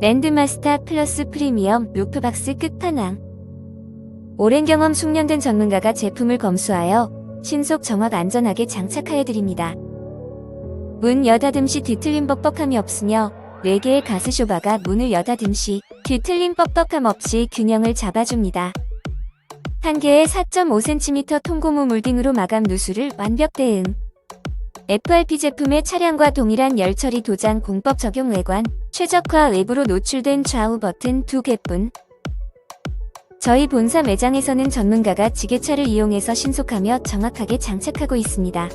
랜드마스터 플러스 프리미엄 루프박스 끝판왕. 오랜 경험 숙련된 전문가가 제품을 검수하여 신속 정확 안전하게 장착하여 드립니다. 문 여닫음 시 뒤틀림 뻑뻑함이 없으며 4개의 가스쇼바가 문을 여닫음 시 뒤틀림 뻑뻑함 없이 균형을 잡아줍니다. 한 개의 4.5cm 통고무 몰딩으로 마감 누수를 완벽 대응. FRP 제품의 차량과 동일한 열처리 도장 공법 적용 외관, 최적화 외부로 노출된 좌우 버튼 두 개뿐. 저희 본사 매장에서는 전문가가 지게차를 이용해서 신속하며 정확하게 장착하고 있습니다.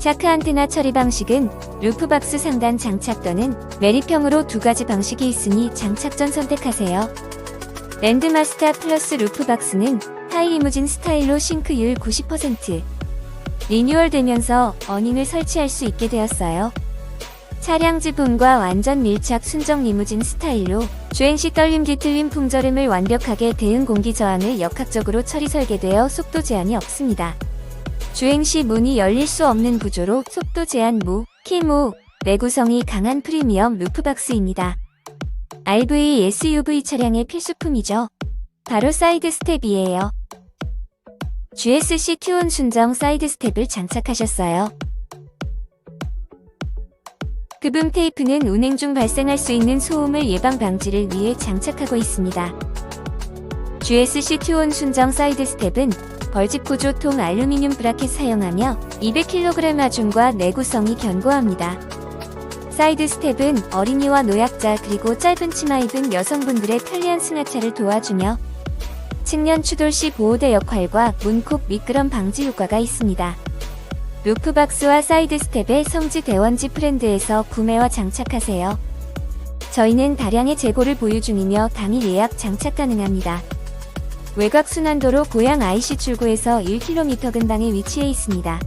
샤크 안테나 처리 방식은 루프박스 상단 장착 또는 메리평으로 두 가지 방식이 있으니 장착 전 선택하세요. 랜드마스터 플러스 루프박스는 하이리무진 스타일로 싱크율 90%. 리뉴얼되면서 어닝을 설치할 수 있게 되었어요. 차량 지붕과 완전 밀착 순정 리무진 스타일로 주행 시 떨림 뒤틀림 풍절음을 완벽하게 대응 공기 저항을 역학적으로 처리 설계되어 속도 제한이 없습니다. 주행 시 문이 열릴 수 없는 구조로 속도 제한 무, 키무, 내구성이 강한 프리미엄 루프박스입니다. RV SUV 차량의 필수품이죠. 바로 사이드 스텝이에요. GSC 큐온 순정 사이드 스텝을 장착하셨어요. 급음 테이프는 운행 중 발생할 수 있는 소음을 예방 방지를 위해 장착하고 있습니다. GSC 큐온 순정 사이드 스텝은 벌집 구조 통 알루미늄 브라켓 사용하며 200kg 하중과 내구성이 견고합니다. 사이드 스텝은 어린이와 노약자 그리고 짧은 치마 입은 여성분들의 편리한 승하차를 도와주며 측면 추돌 시 보호대 역할과 문콕 미끄럼 방지 효과가 있습니다. 루프박스와 사이드 스텝의 성지 대원지 프렌드에서 구매와 장착하세요. 저희는 다량의 재고를 보유 중이며 당일 예약 장착 가능합니다. 외곽 순환도로 고양 IC 출구에서 1km 근방에 위치해 있습니다.